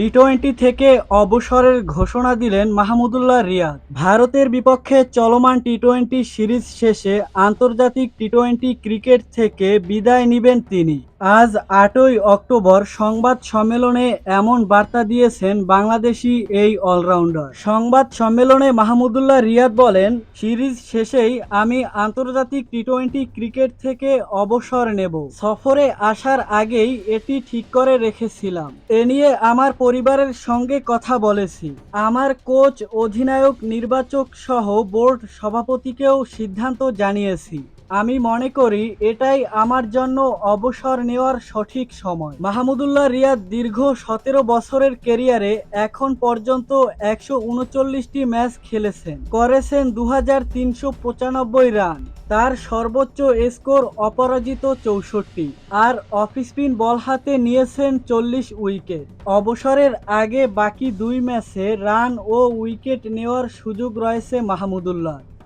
T twenty থেকে অবসরের ঘোষণা দিলেন মাহমুদুল্লাহ রিয়াদ। ভারতের বিপক্ষে চলমান টি টোয়েন্টি সিরিজ শেষে আন্তর্জাতিক টি টোয়েন্টি ক্রিকেট থেকে বিদায় নেবেন তিনি। আজ আটই অক্টোবর সংবাদ সম্মেলনে এমন বার্তা দিয়েছেন বাংলাদেশি এই অলরাউন্ডার। সংবাদ সম্মেলনে মাহমুদুল্লাহ রিয়াদ বলেন, সিরিজ শেষেই আমি আন্তর্জাতিক টি টোয়েন্টি ক্রিকেট থেকে অবসর নেব। সফরে আসার আগেই এটি ঠিক করে রেখেছিলাম। এ নিয়ে আমার পরিবারের সঙ্গে কথা বলেছি। আমার কোচ অধিনায়ক নির্বাচক সহ বোর্ড সভাপতিকেও সিদ্ধান্ত জানিয়েছি। আমি মনে করি এটাই আমার জন্য অবসর নেওয়ার সঠিক সময়। মাহমুদুল্লাহ রিয়াদ দীর্ঘ সতেরো বছরের কেরিয়ারে এখন পর্যন্ত একশো উনচল্লিশটি ম্যাচ খেলেছেন। করেছেন দু পঁচানব্বই রান। তার সর্বোচ্চ স্কোর অপরাজিত চৌষট্টি। আর অফ স্পিন বল হাতে নিয়েছেন চল্লিশ উইকেট। অবসরের আগে বাকি দুই ম্যাচে রান ও উইকেট নেওয়ার সুযোগ রয়েছে মাহমুদুল্লাহ